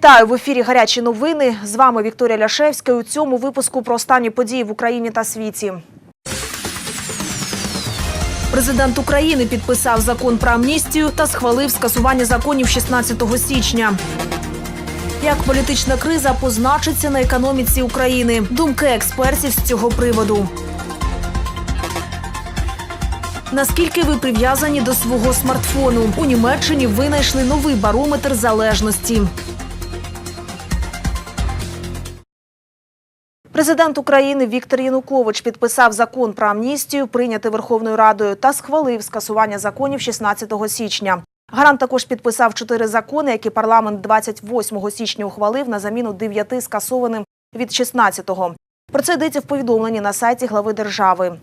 Вітаю в ефірі Гарячі новини. З вами Вікторія Ляшевська. У цьому випуску про останні події в Україні та світі. Президент України підписав закон про амністію та схвалив скасування законів 16 січня. Як політична криза позначиться на економіці України? Думки експертів з цього приводу. Наскільки ви прив'язані до свого смартфону? У Німеччині винайшли новий барометр залежності. Президент України Віктор Янукович підписав закон про амністію, прийнятий Верховною Радою, та схвалив скасування законів 16 січня. Гарант також підписав чотири закони, які парламент 28 січня ухвалив на заміну дев'яти скасованим від 16-го. Про це йдеться в повідомленні на сайті глави держави.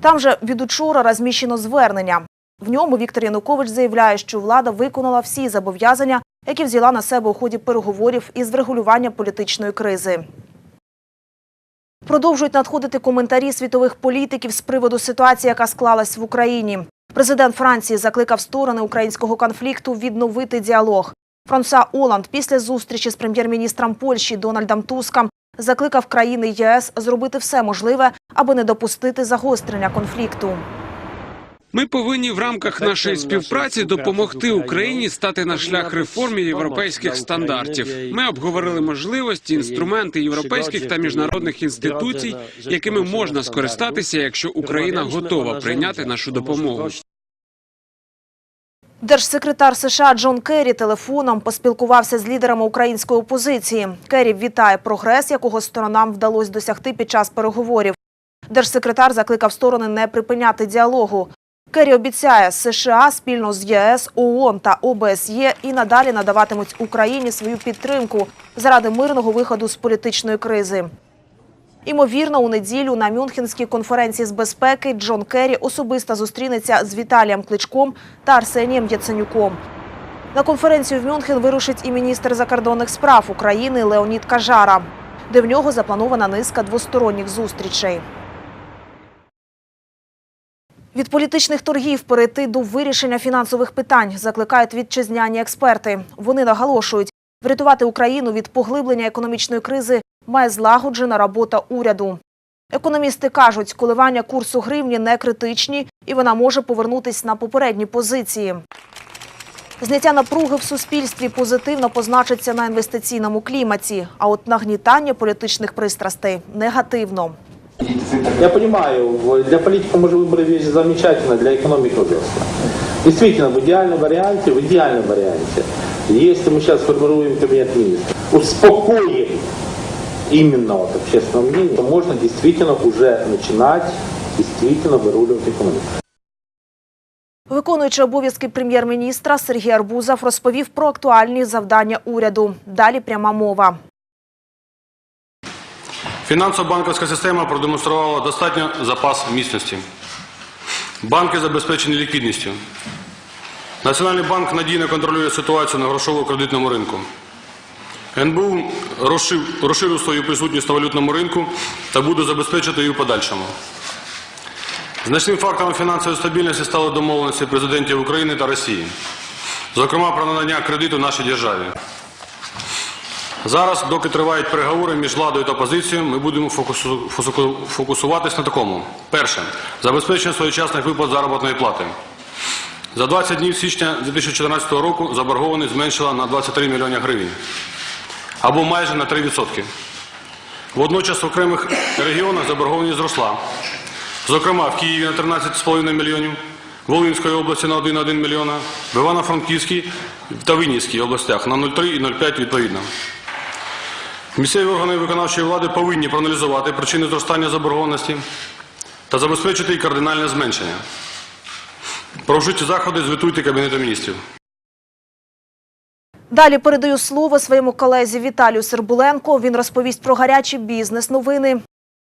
Там же від учора розміщено звернення. В ньому Віктор Янукович заявляє, що влада виконала всі зобов'язання, які взяла на себе у ході переговорів із врегулювання політичної кризи. Продовжують надходити коментарі світових політиків з приводу ситуації, яка склалась в Україні. Президент Франції закликав сторони українського конфлікту відновити діалог. Франсуа Оланд після зустрічі з прем'єр-міністром Польщі Дональдом Туском закликав країни ЄС зробити все можливе, аби не допустити загострення конфлікту. Ми повинні в рамках нашої співпраці допомогти Україні стати на шлях реформі європейських стандартів. Ми обговорили можливості, інструменти європейських та міжнародних інституцій, якими можна скористатися, якщо Україна готова прийняти нашу допомогу. Держсекретар США Джон Керрі телефоном поспілкувався з лідерами української опозиції. Керрі вітає прогрес, якого сторонам вдалося досягти під час переговорів. Держсекретар закликав сторони не припиняти діалогу. Керрі обіцяє, США спільно з ЄС, ООН та ОБСЄ і надалі надаватимуть Україні свою підтримку заради мирного виходу з політичної кризи. Імовірно, у неділю на Мюнхенській конференції з безпеки Джон Керрі особисто зустрінеться з Віталієм Кличком та Арсенієм Яценюком. На конференцію в Мюнхен вирушить і міністр закордонних справ України Леонід Кажара, де в нього запланована низка двосторонніх зустрічей. Від політичних торгів перейти до вирішення фінансових питань закликають вітчизняні експерти. Вони наголошують, врятувати Україну від поглиблення економічної кризи має злагоджена робота уряду. Економісти кажуть, коливання курсу гривні не критичні і вона може повернутись на попередні позиції. Зняття напруги в суспільстві позитивно позначиться на інвестиційному кліматі, а от нагнітання політичних пристрастей негативно. Я понимаю, в- для политика, может, выборы вещь замечательная, для экономики ужасно. Действительно, в идеальном варианте, в идеальном варианте, если мы сейчас сформируем кабинет министров, успокоим именно вот общественное мнение, то можно действительно уже начинать действительно выруливать экономику. Виконуючи обов'язки прем'єр-міністра Сергій Арбузов розповів про актуальні завдання уряду. Далі пряма мова. Фінансово-банківська система продемонструвала достатньо запас міцності. Банки забезпечені ліквідністю. Національний банк надійно контролює ситуацію на грошово-кредитному ринку. НБУ розширив свою присутність на валютному ринку та буде забезпечити її в подальшому. Значним фактором фінансової стабільності стали домовленості президентів України та Росії, зокрема про надання кредиту нашій державі. Зараз, доки тривають переговори між владою та опозицією, ми будемо фокусу- фокусу- фокусуватись на такому. Перше. Забезпечення своєчасних виплат заробітної плати. За 20 днів січня 2014 року заборгованість зменшила на 23 мільйони гривень. Або майже на 3%. Водночас в окремих регіонах заборгованість зросла. Зокрема, в Києві на 13,5 мільйонів, в Волинської області на 1,1 мільйона, в Івано-Франківській та Вінницькій областях на 0,3 і 0,5 відповідно. Місцеві органи виконавчої влади повинні проаналізувати причини зростання заборгованості та забезпечити її кардинальне зменшення. Про вжиті заходи звітуйте Кабінету міністрів. Далі передаю слово своєму колезі Віталію Сербуленко. Він розповість про гарячі бізнес-новини.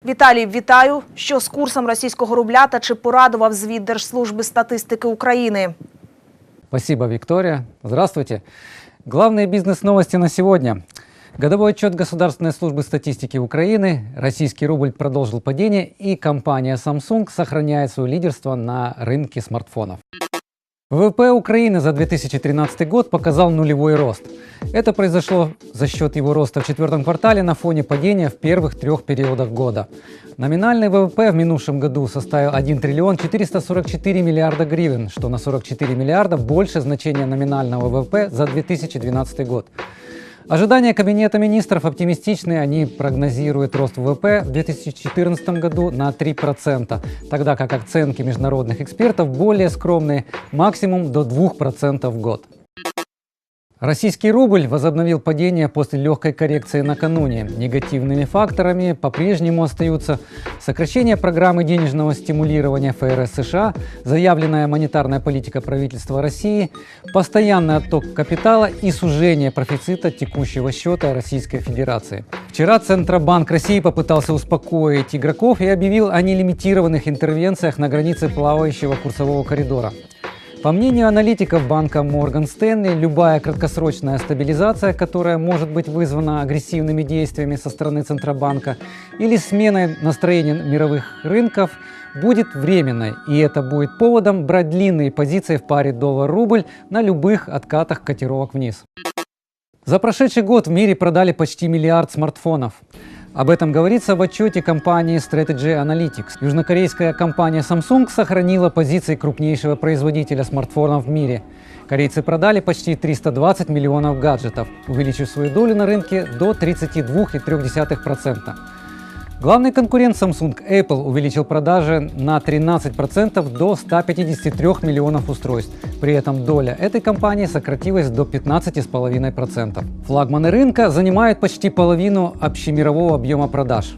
Віталій, вітаю. Що з курсом російського рубля та чи порадував звіт Держслужби статистики України? Спасибо, Виктория. Здравствуйте. Главные бизнес-новости на сегодня. Годовой отчет Государственной службы статистики Украины. Российский рубль продолжил падение, и компания Samsung сохраняет свое лидерство на рынке смартфонов. ВВП Украины за 2013 год показал нулевой рост. Это произошло за счет его роста в четвертом квартале на фоне падения в первых трех периодах года. Номинальный ВВП в минувшем году составил 1 триллион 444 миллиарда гривен, что на 44 миллиарда больше значения номинального ВВП за 2012 год. Ожидания Кабинета министров оптимистичны. Они прогнозируют рост ВВП в 2014 году на 3%, тогда как оценки международных экспертов более скромные – максимум до 2% в год. Российский рубль возобновил падение после легкой коррекции накануне. Негативными факторами по-прежнему остаются сокращение программы денежного стимулирования ФРС США, заявленная монетарная политика правительства России, постоянный отток капитала и сужение профицита текущего счета Российской Федерации. Вчера Центробанк России попытался успокоить игроков и объявил о нелимитированных интервенциях на границе плавающего курсового коридора. По мнению аналитиков банка Morgan Stanley, любая краткосрочная стабилизация, которая может быть вызвана агрессивными действиями со стороны Центробанка или сменой настроения мировых рынков, будет временной, и это будет поводом брать длинные позиции в паре доллар-рубль на любых откатах котировок вниз. За прошедший год в мире продали почти миллиард смартфонов. Об этом говорится в отчете компании Strategy Analytics. Южнокорейская компания Samsung сохранила позиции крупнейшего производителя смартфонов в мире. Корейцы продали почти 320 миллионов гаджетов, увеличив свою долю на рынке до 32,3%. Главный конкурент Samsung Apple увеличил продажи на 13% до 153 миллионов устройств. При этом доля этой компании сократилась до 15,5%. Флагманы рынка занимают почти половину общемирового объема продаж.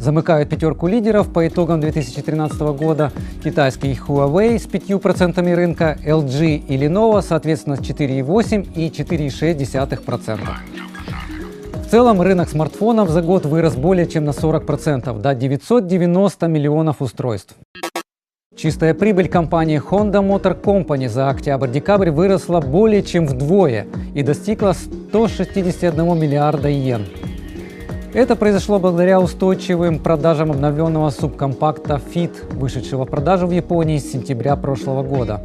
Замыкают пятерку лидеров по итогам 2013 года китайский Huawei с 5% рынка, LG и Lenovo соответственно с 4,8 и 4,6%. В целом рынок смартфонов за год вырос более чем на 40%, до 990 миллионов устройств. Чистая прибыль компании Honda Motor Company за октябрь-декабрь выросла более чем вдвое и достигла 161 миллиарда йен. Это произошло благодаря устойчивым продажам обновленного субкомпакта Fit, вышедшего в продажу в Японии с сентября прошлого года.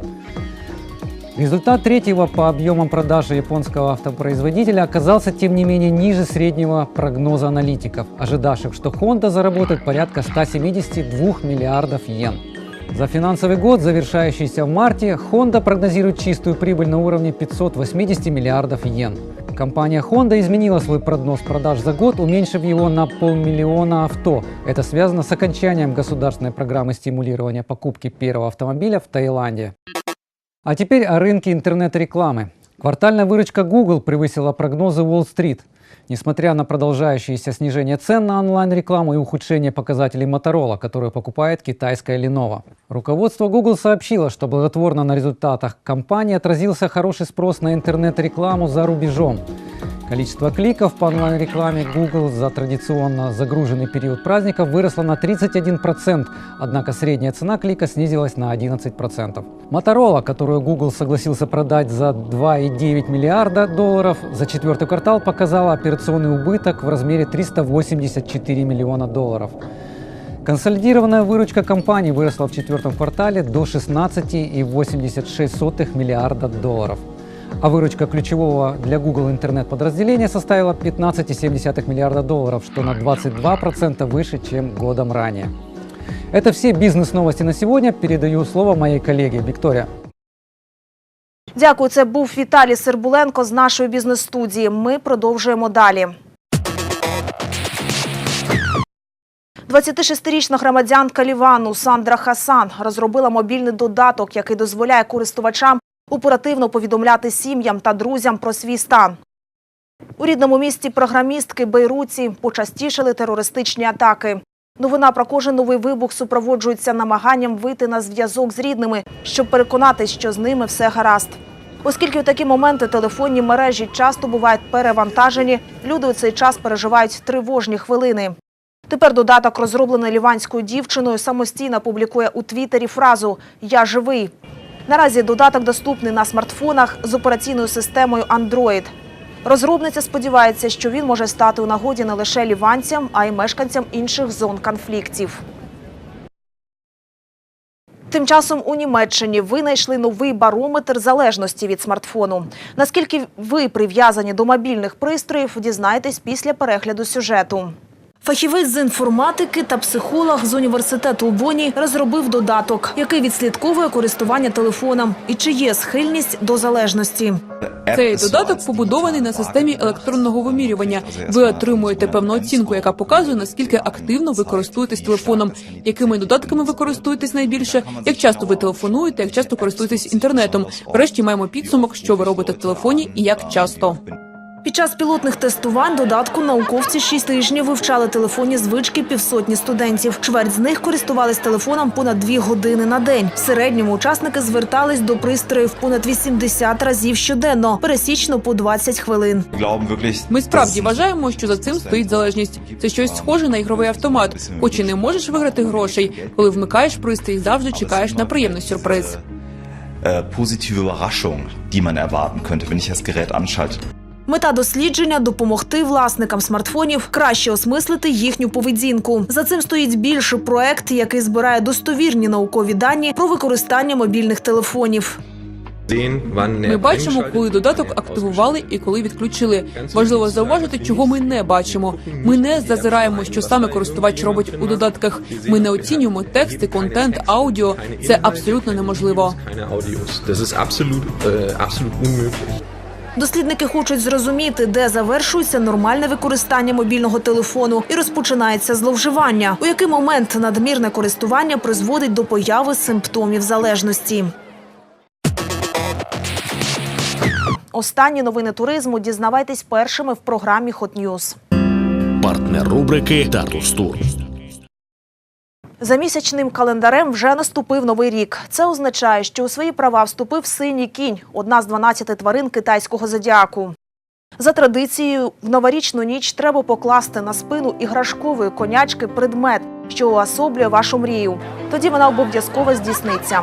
Результат третьего по объемам продажи японского автопроизводителя оказался, тем не менее, ниже среднего прогноза аналитиков, ожидавших, что Honda заработает порядка 172 миллиардов йен. За финансовый год, завершающийся в марте, Honda прогнозирует чистую прибыль на уровне 580 миллиардов йен. Компания Honda изменила свой прогноз продаж за год, уменьшив его на полмиллиона авто. Это связано с окончанием государственной программы стимулирования покупки первого автомобиля в Таиланде. А теперь о рынке интернет-рекламы. Квартальная выручка Google превысила прогнозы Wall-Street. Несмотря на продолжающееся снижение цен на онлайн-рекламу и ухудшение показателей Motorola, которую покупает китайская Lenovo. Руководство Google сообщило, что благотворно на результатах компании отразился хороший спрос на интернет-рекламу за рубежом. Количество кликов по онлайн-рекламе Google за традиционно загруженный период праздников выросло на 31%, однако средняя цена клика снизилась на 11%. Motorola, которую Google согласился продать за 2,9 миллиарда долларов, за четвертый квартал показала операционный убыток в размере 384 миллиона долларов. Консолидированная выручка компании выросла в четвертом квартале до 16,86 миллиарда долларов а выручка ключевого для Google интернет-подразделения составила 15,7 миллиарда долларов, что на 22% выше, чем годом ранее. Это все бизнес-новости на сегодня. Передаю слово моей коллеге Виктория. Дякую. Це був Віталій Сербуленко з нашої бізнес-студії. Ми продовжуємо далі. 26-річна громадянка Лівану Сандра Хасан розробила мобільний додаток, який дозволяє користувачам оперативно повідомляти сім'ям та друзям про свій стан. У рідному місті програмістки Бейруці почастішали терористичні атаки. Новина про кожен новий вибух супроводжується намаганням вийти на зв'язок з рідними, щоб переконатись, що з ними все гаразд. Оскільки у такі моменти телефонні мережі часто бувають перевантажені, люди у цей час переживають тривожні хвилини. Тепер додаток, розроблений ліванською дівчиною, самостійно публікує у Твіттері фразу Я живий. Наразі додаток доступний на смартфонах з операційною системою Android. Розробниця сподівається, що він може стати у нагоді не лише ліванцям, а й мешканцям інших зон конфліктів. Тим часом у Німеччині винайшли новий барометр залежності від смартфону. Наскільки ви прив'язані до мобільних пристроїв, дізнаєтесь після перегляду сюжету. Фахівець з інформатики та психолог з університету у Боні розробив додаток, який відслідковує користування телефоном і чи є схильність до залежності. Цей додаток побудований на системі електронного вимірювання. Ви отримуєте певну оцінку, яка показує наскільки активно ви користуєтесь телефоном, якими додатками ви користуєтесь найбільше, як часто ви телефонуєте, як часто користуєтесь інтернетом. Врешті маємо підсумок, що ви робите в телефоні і як часто. Під час пілотних тестувань додатку науковці шість тижнів вивчали телефонні звички півсотні студентів. Чверть з них користувались телефоном понад дві години на день. В середньому учасники звертались до пристроїв понад 80 разів щоденно, пересічно по 20 хвилин. Ми справді вважаємо, що за цим стоїть залежність. Це щось схоже на ігровий автомат. Хоч і не можеш виграти грошей, коли вмикаєш пристрій, завжди чекаєш на приємний сюрприз. positive Überraschung, die man erwarten könnte, wenn ich das Gerät anschalte. Мета дослідження допомогти власникам смартфонів краще осмислити їхню поведінку. За цим стоїть більший проект, який збирає достовірні наукові дані про використання мобільних телефонів. Ми бачимо, коли додаток активували і коли відключили. Важливо зауважити, чого ми не бачимо. Ми не зазираємо, що саме користувач робить у додатках. Ми не оцінюємо тексти, контент, аудіо. Це абсолютно неможливо. Дослідники хочуть зрозуміти, де завершується нормальне використання мобільного телефону і розпочинається зловживання, у який момент надмірне користування призводить до появи симптомів залежності. Останні новини туризму дізнавайтесь першими в програмі Hot News. партнер рубрики Татус Тур. За місячним календарем вже наступив новий рік. Це означає, що у свої права вступив синій кінь, одна з 12 тварин китайського зодіаку. За традицією, в новорічну ніч треба покласти на спину іграшкової конячки предмет, що уособлює вашу мрію. Тоді вона обов'язково здійсниться.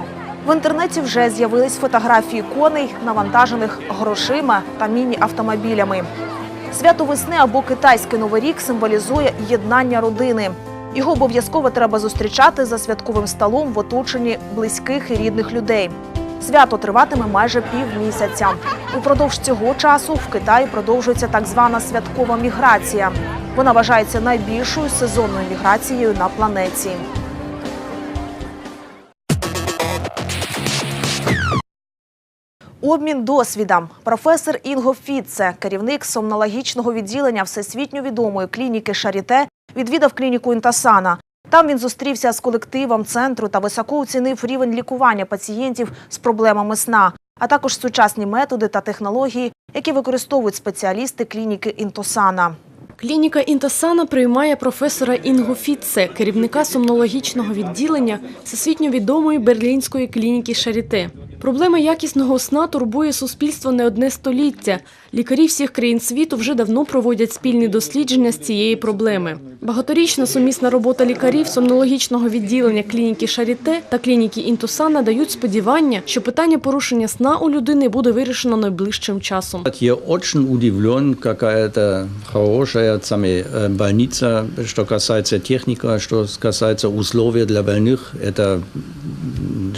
В інтернеті вже з'явились фотографії коней, навантажених грошима та міні-автомобілями. Свято весни або китайський новий рік символізує єднання родини. Його обов'язково треба зустрічати за святковим столом в оточенні близьких і рідних людей. Свято триватиме майже півмісяця. Упродовж цього часу в Китаї продовжується так звана святкова міграція. Вона вважається найбільшою сезонною міграцією на планеті. Обмін досвідом. Професор Інго Фіце, керівник сомнологічного відділення всесвітньо відомої клініки Шаріте, відвідав клініку Інтасана. Там він зустрівся з колективом центру та високо оцінив рівень лікування пацієнтів з проблемами сна, а також сучасні методи та технології, які використовують спеціалісти клініки Інтосана. Клініка Інтосана приймає професора Інго Фітце, керівника сомнологічного відділення всесвітньо відомої берлінської клініки Шаріте. Проблема якісного сна турбує суспільство не одне століття. Лікарі всіх країн світу вже давно проводять спільні дослідження з цієї проблеми. Багаторічна сумісна робота лікарів сомнологічного відділення клініки Шаріте та клініки Інтосана дають сподівання, що питання порушення сна у людини буде вирішено найближчим часом. Я очень удивлен, какая-то хорошая сами э, больница, что касается техника, что касается условий для больных. Это м,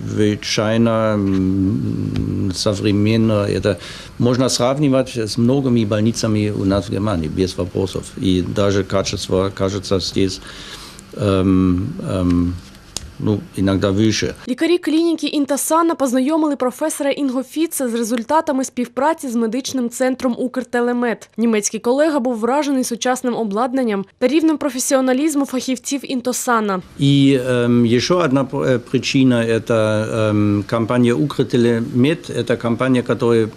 чрезвыча- чрезвычайно м, современно. Это можно сравнивать с многими больницами у нас в Германии, без вопросов. И даже качество, кажется, здесь эм, эм, ну, иногда выше. Лікарі клініки Інтасана познайомили професора Інго Фіце з результатами співпраці з медичним центром Укртелемет. Німецький колега був вражений сучасним обладнанням та рівнем професіоналізму фахівців Інтосана. И эм, еще одна э, причина – это эм, компания Ukretele-Med. Это компания, которая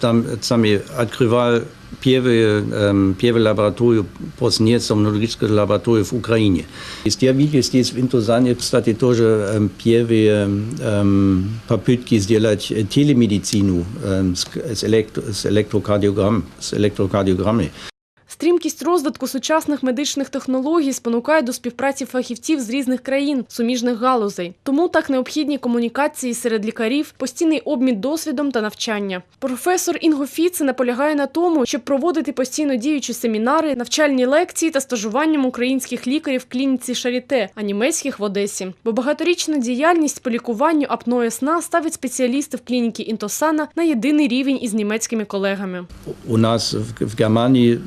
там, сами открывала первые, эм, первые лаборатории после сомнологической лаборатории в Украине. Есть, я видел здесь в Интузане, кстати, тоже эм, первые эм, попытки сделать э, телемедицину эм, с, с, электро, с, электрокардиограмм, с электрокардиограммой. Стрімкість розвитку сучасних медичних технологій спонукає до співпраці фахівців з різних країн, суміжних галузей. Тому так необхідні комунікації серед лікарів, постійний обмін досвідом та навчання. Професор Інго Фіце наполягає на тому, щоб проводити постійно діючі семінари, навчальні лекції та стажуванням українських лікарів в клініці Шаріте, а німецьких в Одесі. Бо багаторічна діяльність по лікуванню апної сна ставить спеціалістів клініки Інтосана на єдиний рівень із німецькими колегами. У нас в, в Германии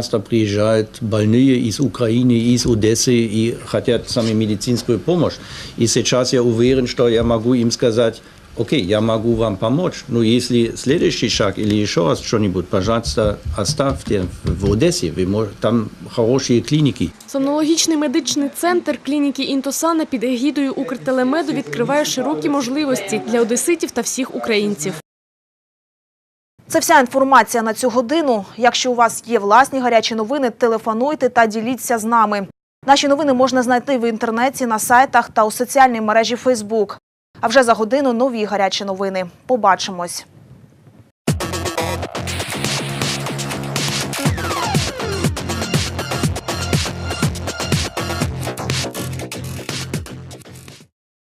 часто приезжают больные из Украины, из Одессы и хотят сами медицинскую помощь. И сейчас я уверен, что я могу им сказать, окей, я могу вам помочь, но если следующий шаг или еще раз что-нибудь, пожалуйста, оставьте в Одессе, вы мож- там хорошие клиники. Сомнологічний медичний центр клініки Інтосана під егідою Укртелемеду відкриває широкі можливості для одеситів та всіх українців. Це вся інформація на цю годину. Якщо у вас є власні гарячі новини, телефонуйте та діліться з нами. Наші новини можна знайти в інтернеті, на сайтах та у соціальній мережі Фейсбук. А вже за годину нові гарячі новини. Побачимось.